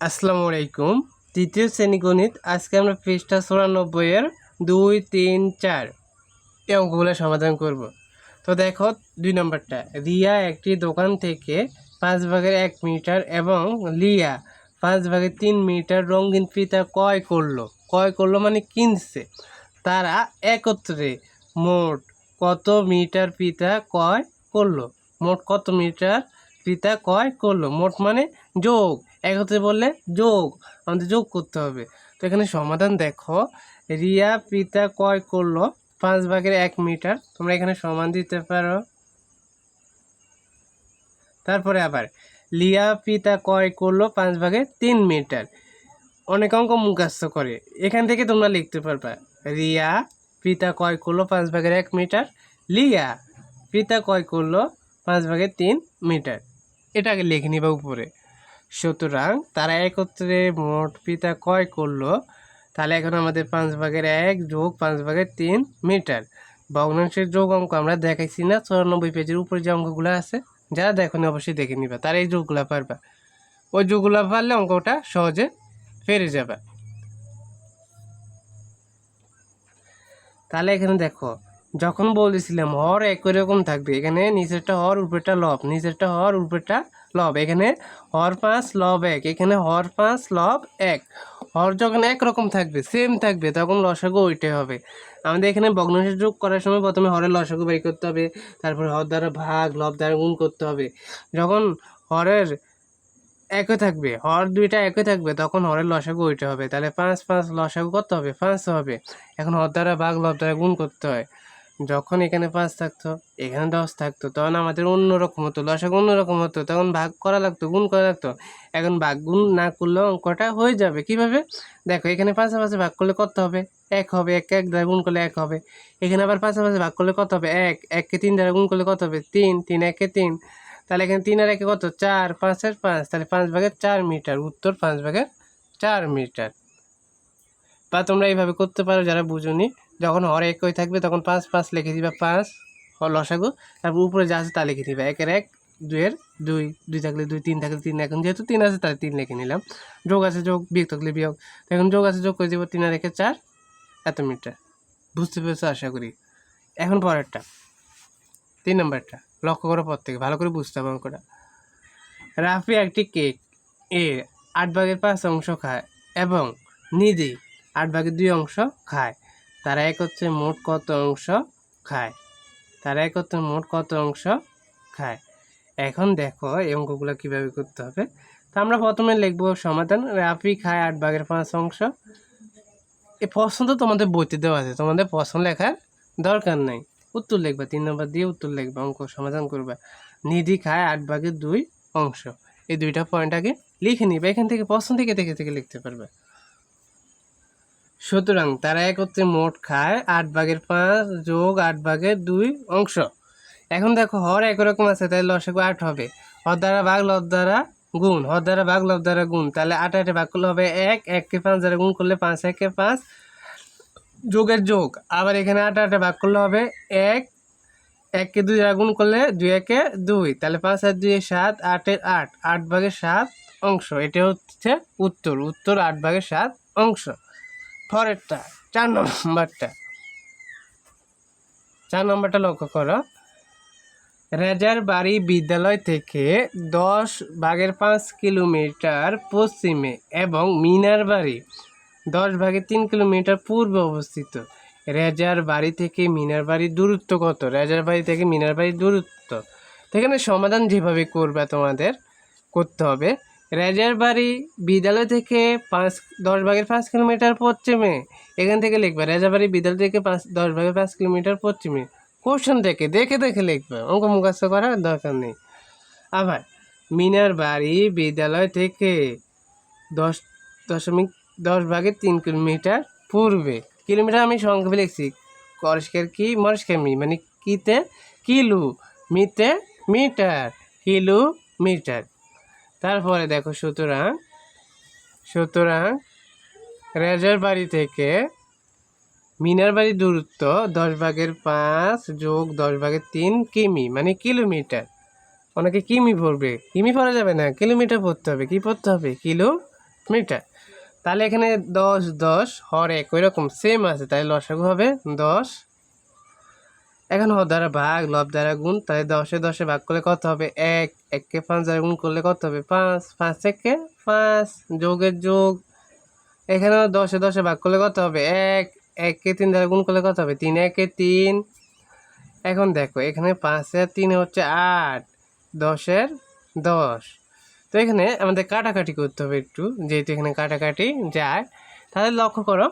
আসসালামু আলাইকুম তৃতীয় শ্রেণি গণিত আজকে আমরা পৃষ্ঠা চুরানব্বই এর দুই, তিন, চার এই অঙ্কগুলো সমাধান করব। তো দেখো, দুই নম্বরটা, রিয়া একটি দোকান থেকে পাঁচ ভাগের এক মিটার এবং লিয়া পাঁচ ভাগের তিন মিটার রঙিন ফিতা ক্রয় করল। ক্রয় করল মানে কিনছে। তারা একত্রে মোট কত মিটার ফিতা ক্রয় করল? মোট কত মিটার ফিতা ক্রয় করল? মোট মানে যোগ। একত্রে বললে যোগ, আমাদের যোগ করতে হবে। তো এখানে সমাধান দেখো, রিয়া পিতা ক্রয় করল? পাঁচ ভাগের এক মিটার, তোমরা এখানে সমান দিতে পারো। তারপরে আবার, লিয়া পিতা ক্রয় করল? পাঁচ ভাগের তিন মিটার। অনেক অঙ্ক মুখাস্ত করে। এখান থেকে তোমরা লিখতে পারবা, রিয়া পিতা কয় করল? পাঁচ ভাগের এক মিটার। লিয়া পিতা ক্রয় করল? পাঁচ ভাগের তিন মিটার। এটাকে লিখে নিবা উপরে। সুতরাং তারা একত্রে মোট পিতা ক্রয় করল। তাহলে এখন আমাদের পাঁচ ভাগের এক যোগ পাঁচ ভাগের তিন মিটার। ভগ্নাংশের যোগ অঙ্ক আমরা দেখাইছি না, চুরানব্বই পেজের উপরে যে অঙ্কগুলো আছে, যারা দেখনি অবশ্যই দেখে নিবা, তারা এই যোগগুলো পারবা। ওই যোগগুলো পারলে অঙ্কটা সহজে পেরে যাবে। তাহলে এখানে দেখো, যখন বলেছিলাম হর একই রকম থাকবে, এখানে নিচেরটা হর, উপরেরটা লব, নিচেরটা হর, উপরেরটা লব এখানে হর পাঁচ লব এক, এখানে হর পাঁচ লব এক। হর যখন একরকম থাকবে সেম থাকবে, তখন লসাগু ওইটাই হবে। আমাদের এখানে ভগ্নাংশের যোগ করার সময় প্রথমে হরের লসাগু বের করতে হবে, তারপর হর দ্বারা ভাগ, লব দ্বারা গুণ করতে হবে। যখন হরের একই থাকবে, হর দুইটা একই থাকবে, তখন হরের লসাগু ওইটা হবে। তাহলে পাঁচ পাঁচ লসাগু করতে হবে, পাঁচ হবে। এখন হর দ্বারা ভাগ, লব দ্বারা গুণ করতে হয়। যখন এখানে পাঁচ থাকতো, এখানে দশ থাকতো, তখন আমাদের অন্যরকম হতো লসাগু অন্যরকম হতো, তখন ভাগ করা লাগতো, গুণ করা লাগতো। এখন ভাগ গুণ না করলে অঙ্কটা হয়ে যাবে। কীভাবে? দেখো, এখানে পাশাপাশি ভাগ করলে কত হবে? এক হবে, এক এক দ্বারা গুণ করলে এক হবে। এখানে আবার পাশাপাশি ভাগ করলে কত হবে? এক এককে তিন দ্বারা গুণ করলে কত হবে? তিন তিন একে তিন। তাহলে এখানে তিন আর একে কত? চার পাঁচের পাঁচ। তাহলে পাঁচ ভাগের চার মিটার, উত্তর পাঁচ ভাগের চার মিটার। বা তোমরা এইভাবে করতে পারো, যারা বুঝুনি। যখন হর একই থাকবে, তখন পাঁচ পাঁচ লিখে দিবা, পাঁচ, হর লসাগু। তারপর উপরে যা আছে তা লিখে দিবা। একের এক, দুইয়ের দুই দুই থাকলে দুই, তিন থাকলে তিন। এখন যেহেতু তিন আছে, তাহলে তিন লিখে নিলাম। যোগ আছে, যোগ, বিয়োগ থাকলে বিয়োগ। এখন যোগ আছে, যোগ করে দিব তিন আর একে চার। এত মিটার। বুঝতে পেরেছ? আশা করি। এখন পরেরটা। তিন নম্বরটা। লক্ষ্য করো পর থেকে। ভালো করে বুঝতে হবে অঙ্কটা। রাফি একটি কেক। এ আট ভাগের পাঁচ অংশ খায় এবং নিধি আট ভাগের দুই অংশ খায়। তারা একত্রে মোট কত অংশ খায়। তারা একত্রে মোট কত অংশ খায়। এখন দেখো এই অঙ্কগুলো কীভাবে করতে হবে। তা আমরা প্রথমে লিখব সমাধান। রাফি খায় আট ভাগের পাঁচ অংশ। এই প্রশ্ন তো তোমাদের বইতে দেওয়া আছে। তোমাদের প্রশ্ন লেখার দরকার নাই। উত্তর লিখবা, তিন নম্বর দিয়ে উত্তর লিখবা, অঙ্ক সমাধান করবা। নিধি খায় আট ভাগের দুই অংশ। এই দুইটা পয়েন্ট আগে লিখে নিবে। এখান থেকে প্রশ্ন থেকে দেখে থেকে লিখতে পারবে। সুতরাং তারা একত্রে মোট খায় আট ভাগের পাঁচ যোগ আট ভাগের দুই অংশ। এখন দেখো, হর একরকম আছে, তাহলে লসাগু আট হবে। হর দ্বারা ভাগ, লব দ্বারা গুণ। হর দ্বারা ভাগ, লব দ্বারা গুণ। তাহলে আট আটে ভাগ করলে হবে এক, এককে পাঁচ দ্বারা গুণ করলে পাঁচ একে পাঁচ যোগের যোগ। আবার এখানে আট আটে ভাগ করলে হবে এক, এককে দুই দ্বারা গুণ করলে দুই, একে দুই। তাহলে পাঁচ আর দুই সাত আটের আট। আট ভাগের সাত অংশ। এটা হচ্ছে উত্তর। উত্তর আট ভাগের সাত অংশ। পরেরটা, চার নম্বরটা। চার নম্বরটা লক্ষ্য করো। রেজার বাড়ি বিদ্যালয় থেকে দশ ভাগের পাঁচ কিলোমিটার পশ্চিমে এবং মিনার বাড়ি দশ ভাগের তিন কিলোমিটার পূর্বে অবস্থিত। রেজার বাড়ি থেকে মিনার বাড়ির দূরত্ব কত? রেজার বাড়ি থেকে মিনার বাড়ির দূরত্ব। তো এখানে সমাধান যেভাবে করবে তোমাদের করতে হবে রেজার বাড়ি বিদ্যালয় থেকে পাঁচ, দশ ভাগের পাঁচ কিলোমিটার পশ্চিমে। এখান থেকে লিখবে, রেজার বাড়ি বিদ্যালয় থেকে পাঁচ, দশ ভাগের পাঁচ কিলোমিটার পশ্চিমে। কোশ্চেন থেকে দেখে দেখে লিখবে। অঙ্ক মুখস্থ করার দরকার নেই। আবার, মিনার বাড়ি বিদ্যালয় থেকে দশ, দশমিক, দশ ভাগের তিন কিলোমিটার পূর্বে। কিলোমিটার আমি সংক্ষেপে লিখছি। করস্কের কি মরস্কের মি মানে কিতে? কিলো মিতে মিটার কিলো মিটার তারপরে দেখো সুতরাং সুতরাং রেজার বাড়ি থেকে মিনার বাড়ির দূরত্ব দশ ভাগের পাঁচ যোগ দশ ভাগের তিন কিমি মানে কিলোমিটার। অনেকে কিমি পড়বে কিমি পড়া যাবে না, কিলোমিটার পড়তে হবে। কি পড়তে হবে? কিলো মিটার তাহলে এখানে দশ দশ, হর এক ওই রকম সেম আছে। তাহলে লসাগু হবে দশ এখন হর দ্বারা ভাগ, লব দ্বারা গুণ তাহলে দশে দশে ভাগ করলে কত হবে? এক। এককে পাঁচ দ্বারা গুণ করলে কত হবে? পাঁচ। পাঁচ একে পাঁচ যোগের যোগ। এখানে দশে দশে ভাগ করলে কত হবে? এক। এককে তিন দ্বারা গুণ করলে কত হবে? তিন একে তিন। এখন দেখো, এখানে পাঁচের তিন হচ্ছে আট। দশের দশ। তো এখানে আমাদের কাটাকাটি করতে হবে একটু, যেহেতু এখানে কাটাকাটি যায় তাহলে লক্ষ্য করো,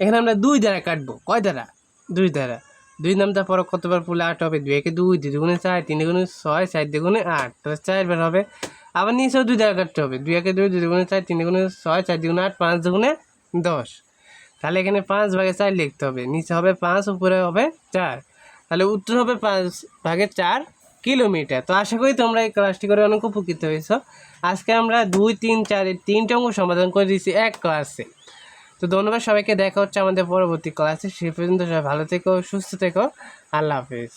এখানে আমরা দুই দ্বারা কাটবো। কয় দ্বারা? দুই দ্বারা। দুই নামটা পরে কতবার পড়লে আট হবে? দুই, একে দুই দুই দুগুণে চার, তিন দুগুণে ছয়, চার দুগুণে আট। তাহলে চারবার হবে। আবার নিচেও দুই দ্বারা কাটতে হবে। দুই, একে দুই দুই দুগুণে চার, তিন দুগুণে ছয়, চার দুগুণে আট, পাঁচ দুগুণে দশ। তাহলে এখানে পাঁচ ভাগে চার লিখতে হবে। নিচে হবে পাঁচ, উপরে হবে চার। তাহলে উত্তর হবে পাঁচ ভাগে চার কিলোমিটার। তো আশা করি তোমরা এই ক্লাসটি করে অনেক উপকৃত হয়েছ। আজকে আমরা দুই, তিন চার তিনটা অঙ্ক সমাধান করে দিয়েছি এক ক্লাসে। তো ধন্যবাদ, সবাইকে দেখা হচ্ছে আমাদের পরবর্তী ক্লাসে সে পর্যন্ত সবাই ভালো থেকো, সুস্থ থেকো। আল্লাহ হাফিজ।